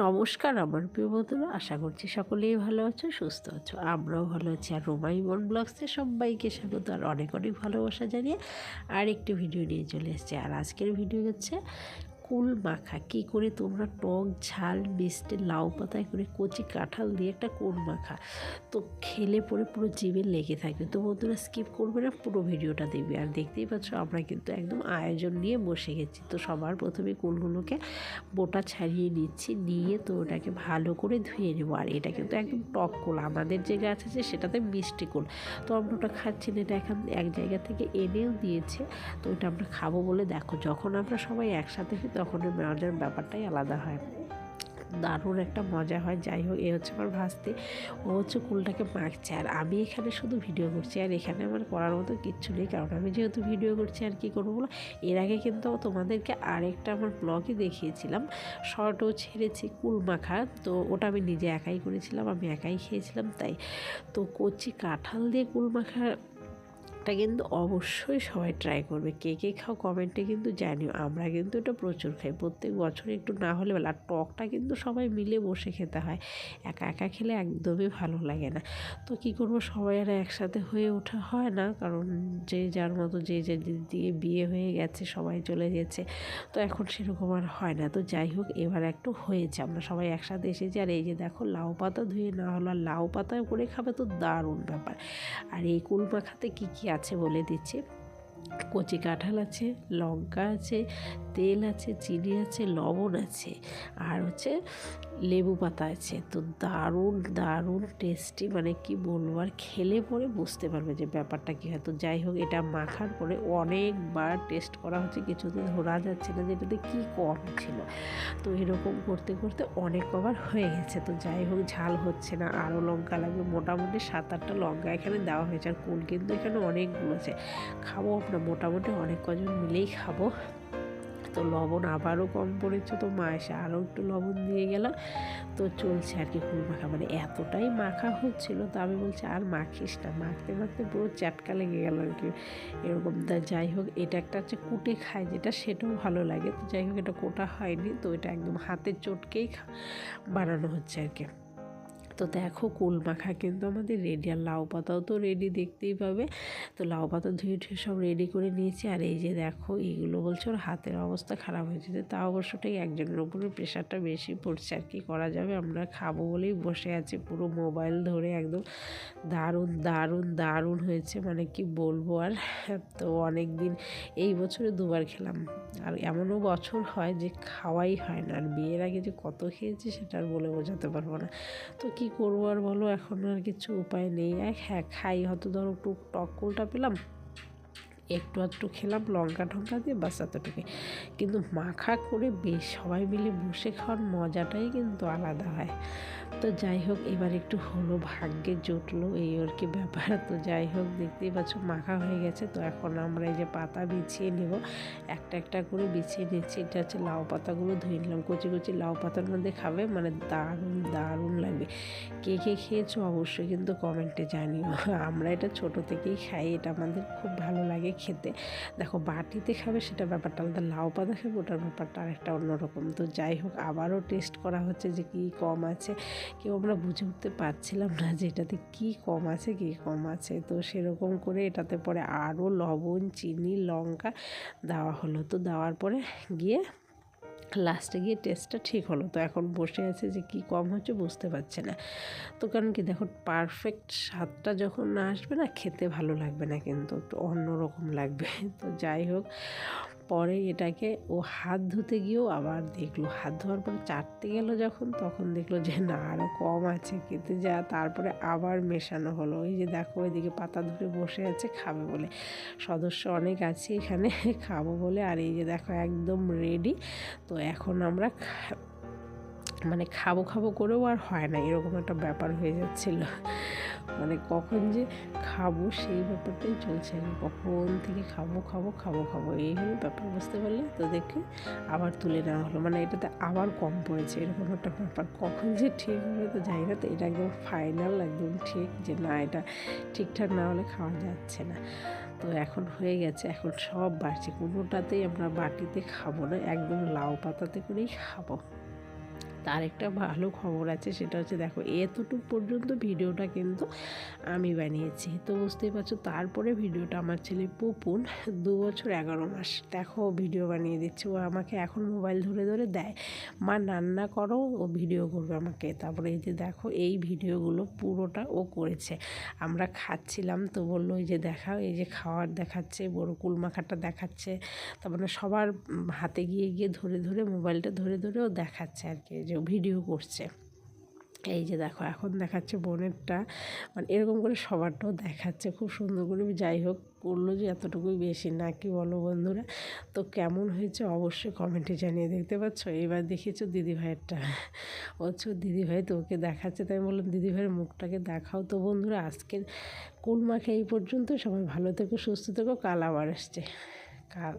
নমস্কার আমার প্রিয় বন্ধুরা, আশা করছি সকলেই ভালো আছো, সুস্থ আছো আমরাও ভালো আছি। আর রোমাই মন ব্লগসে সবাইকে স্বাগত, আর অনেক অনেক ভালোবাসা জানিয়ে আর একটি ভিডিও নিয়ে চলে এসেছে। আর আজকের ভিডিও হচ্ছে কুল মাখা? কি করে তোমরা টক ঝাল, মিষ্টি, লাউ পাতায় করে কচি কাঁঠাল দিয়ে একটা কুল মাখা? তো খেলে পরে পুরো জিভে লেগে থাকবে। তো বন্ধুরা স্কিপ করবে না, পুরো ভিডিওটা দেখবে। আর দেখতেই পাচ্ছ, আমরা কিন্তু একদম আয়োজন নিয়ে বসে গেছি। তো সবার প্রথমে কুলগুলোকে বোটা ছাড়িয়ে নিচ্ছি, নিয়ে তো ওটাকে ভালো করে ধুয়ে নেব। আর এটা কিন্তু একদম টক কুল। আমাদের যে গাছ আছে সেটাতে মিষ্টি কুল। তো আমরা ওটা খাচ্ছি না, এটা এখন এক জায়গা থেকে এনেও দিয়েছে। তো ওটা আমরা খাব বলে দেখো, যখন আমরা সবাই একসাথে হই তখন মজার ব্যাপারটাই আলাদা হয়। দারুণ একটা মজা হয়। যাই হোক, এ হচ্ছে আমার ভাসতে। ও হচ্ছে কুলটাকে মাখছে আর আমি এখানে শুধু ভিডিও করছি। আর এখানে আমার করার মতো কিচ্ছু নেই। কারণ আমি যেহেতু ভিডিও করছি, আর কি করব বলো? এর আগে কিন্তু তোমাদেরকে আরেকটা আমার ব্লগে দেখিয়েছিলাম। শর্টও ছেড়েছি কুল মাখা। তো ওটা আমি নিজে একাই করেছিলাম। আমি একাই খেয়েছিলাম, তাই। তো কচি কাঁঠাল দিয়ে কুল মাখা টা কিন্তু অবশ্যই সবাই ট্রাই করবে। কে কে খাও কমেন্টে কিন্তু জানিও। আমরা কিন্তু এটা প্রচুর খাই। প্রত্যেক বছর একটু না হলে আর টকটা কিন্তু সবাই মিলে বসে খেতে হয়। একা একা খেলে একদমই ভালো লাগে না। তো কি করব? সবাই আর একসাথে হয়ে ওঠা হয় না। কারণ যে যার মতো যে যে দিয়ে বিয়ে হয়ে গেছে, সবাই চলে গেছে। তো এখন সেরকম আর হয় না। তো যাই হোক, এবার একটু হয়েছে। আমরা সবাই একসাথে এসেছি। আর এই যে দেখো, লাউ পাতা ধুয়ে না হলো আর লাউ পাতা করে খাবে তো দারুণ ব্যাপার। আর এই কুল মাখাতে কী কী আছে বলে দিচ্ছি। কচি কাঁঠাল আছে লঙ্কা আছে তেল আছে, চিনি আছে, লবণ আছে আর হচ্ছে লেবু পাতা আছে। তো দারুণ দারুণ টেস্টি মানে কি বলব আর খেলে পরে বুঝতে পারবে যে ব্যাপারটা কী হয়। তো যাই হোক, এটা মাখার পরে অনেকবার টেস্ট করা হচ্ছে। কিছুদিন ধরা যাচ্ছে না যে এটাতে কী কম ছিল। তো এরকম করতে করতে অনেক কবার হয়ে গেছে। তো যাই হোক, ঝাল হচ্ছে না, আরও লঙ্কা লাগবে। মোটামুটি সাত আটটা লঙ্কা এখানে দেওয়া হয়েছে। আর কুল কিন্তু এখানে অনেকগুলো আছে। খাব আমরা মোটামুটি অনেক কজন মিলেই খাব। তো লবণ আবারও কম পড়েছে তো মা এসে আরও একটু লবণ দিয়ে গেল। তো চলছে আর কি কুল মাখা মানে এতটাই মাখা হচ্ছিল তো আমি বলছি, আর মাখিস না। মাখতে মাখতে পুরো চাটকা লেগে গেল আর কি। এরকম তা যাই হোক, এটা একটা হচ্ছে কুটে খায় যেটা সেটাও ভালো লাগে। তো যাই হোক, এটা কোটা হয়নি তো এটা একদম হাতের চটকেই বানানো হচ্ছে আর কি। তো দেখো কুল মাখা কিন্তু আমাদের রেডি আর লাউ পাতাও তো রেডি দেখতেই পাবে। তো লাউ পাতা ধুয়ে ধুয়ে সব রেডি করে নিয়েছি, আর এই যে দেখো এইগুলো বলছে ওর হাতের অবস্থা খারাপ হয়েছে, তা অবশ্যটাই একজনের উপরে প্রেশারটা বেশি পড়ছে, আর কি করা যাবে? আমরা খাব বলেই বসে আছি, পুরো মোবাইল ধরে একদম দারুণ দারুণ দারুণ হয়েছে মানে কি বলব আর। তো অনেক দিন এই বছরে দুবার খেলাম, আর এমনও বছর হয় যে খাওয়াই হয় না, আর বিয়ের আগে যে কত খেয়েছি সেটা আর বলে বোঝাতে পারব না। তো কি করব আর বলো, এখন আর কিছু উপায় নেই। হ্যাঁ খাই, হয়তো ধরো একটু টক কোলটা পেলাম, একটু একটু খেলাম, লঙ্কা টঙ্কা দিয়ে বাস এতটুকু কিন্তু মাখা করে বেশ সবাই মিলে বসে খাওয়ার মজাটাই কিন্তু আলাদা হয়। তো যাই হোক, এবার একটু হলো ভাগ্যে জুটলো, এই ওর কি ব্যাপার। তো যাই হোক, দেখতেই পাচ্ছ মাখা হয়ে গেছে। তো এখন আমরা এই যে পাতা বিছিয়ে নেব। একটা একটা করে বিছিয়ে নিচ্ছি। এটা হচ্ছে লাউ পাতাগুলো, ধুয়ে নিলাম। কচি কচি লাউ পাতার মধ্যে খাবে মানে দারুণ দারুণ লাগবে। কে কে খেয়েছো অবশ্যই কিন্তু কমেন্টে জানিও। আমরা এটা ছোট থেকেই খাই, এটা আমাদের খুব ভালো লাগে খেতে। দেখো, বাটিতে খাবে, সেটা ব্যাপারটা আলাদা। লাউ পাতা খাবে, ওটার ব্যাপারটা আরেকটা অন্যরকম। তো যাই হোক, আবারও টেস্ট করা হচ্ছে যে কী কম আছে। কেউ আমরা বুঝে উঠতে পারছিলাম না যে এটাতে কী কম আছে, কী কম আছে। তো সেরকম করে এটাতে পরে আরও লবণ, চিনি, লঙ্কা দেওয়া হলো। তো দেওয়ার পরে গিয়ে লাস্টে গিয়ে টেস্টটা ঠিক হলো। তো এখন বসে আছে যে কি কম হচ্ছে বুঝতে পারছে না। তো কারণ কি দেখো পারফেক্ট স্বাদটা যখন না আসবে না, খেতে ভালো লাগবে না কিন্তু, একটু অন্যরকম লাগবে। তো যাই হোক পরে এটাকে ও হাত ধুতে গিয়েও আবার দেখল। হাত ধোয়ার পরে চাটতে গেল যখন, তখন দেখল যে না আরও কম আছে। কিন্তু যা তারপরে আবার মেশানো হলো। ওই যে দেখো, ওইদিকে পাতা ধরে বসে আছে, খাবে বলে। সদস্য অনেক আছে এখানে, খাব বলে। আর এই যে দেখো, একদম রেডি তো এখন আমরা মানে খাব খাব করেও আর হয় না। এরকম একটা ব্যাপার হয়ে যাচ্ছিল। মানে কখন যে খাব সেই ব্যাপারটাই চলছে আমি কখন থেকে খাব খাব খাব খাব, এই ব্যাপার, বুঝতে পারলে? তো দেখে আবার তুলে নেওয়া হলো। মানে এটাতে আবার কম পড়েছে, এরকম একটা ব্যাপার। কখন যে ঠিক হবে তো যাই না, তো এটা একদম ফাইনাল একদম ঠিক যে না, এটা ঠিকঠাক না হলে খাওয়া যাচ্ছে না। তো এখন হয়ে গেছে, এখন সব বাড়ছে। কোনোটাতেই আমরা বাটিতে খাব না, একদম লাউ পাতাতে করেই খাব। তার একটা ভালো খবর আছে, সেটা হচ্ছে দেখো, এতটুকু পর্যন্ত ভিডিওটা কিন্তু আমি বানিয়েছি। তো বুঝতেই পারছ, তারপরে ভিডিওটা আমার ছেলে পুপুন দু বছর এগারো মাস, দেখো ভিডিও বানিয়ে দিচ্ছে। ও আমাকে এখন মোবাইল ধরে ধরে দেয়, মা, রান্না করো, ও ভিডিও করবে আমাকে। তারপরে এই যে দেখো, এই ভিডিওগুলো পুরোটা ও করেছে। আমরা খাচ্ছিলাম, তো বলল এই যে দেখাও, এই যে খাওয়ার দেখাচ্ছে, বড় কুলমাখাটা দেখাচ্ছে। তারপরে সবার হাতে গিয়ে গিয়ে ধরে ধরে মোবাইলটা ধরে ধরে ও দেখাচ্ছে আর কি যে ভিডিও করছে। এই যে দেখো, এখন দেখাচ্ছে বোনেরটা। মানে এরকম করে সবারটাও দেখাচ্ছে, খুব সুন্দর করে। যাই হোক, করল যে এতটুকুই বেশি না, কি বলো বন্ধুরা? তো কেমন হয়েছে অবশ্যই কমেন্টে জানিয়ে দেখতে পাচ্ছ। এবার দেখেছ দিদিভাইয়েরটা। বলছো দিদিভাই তো ওকে দেখাচ্ছে, তাই বললাম, দিদিভাইয়ের মুখটাকে দেখাও তো বন্ধুরা, আজকের কুল মাখে এই পর্যন্ত সবাই ভালো থেকো, সুস্থ থেকো, কাল আবার আসছে। কাল।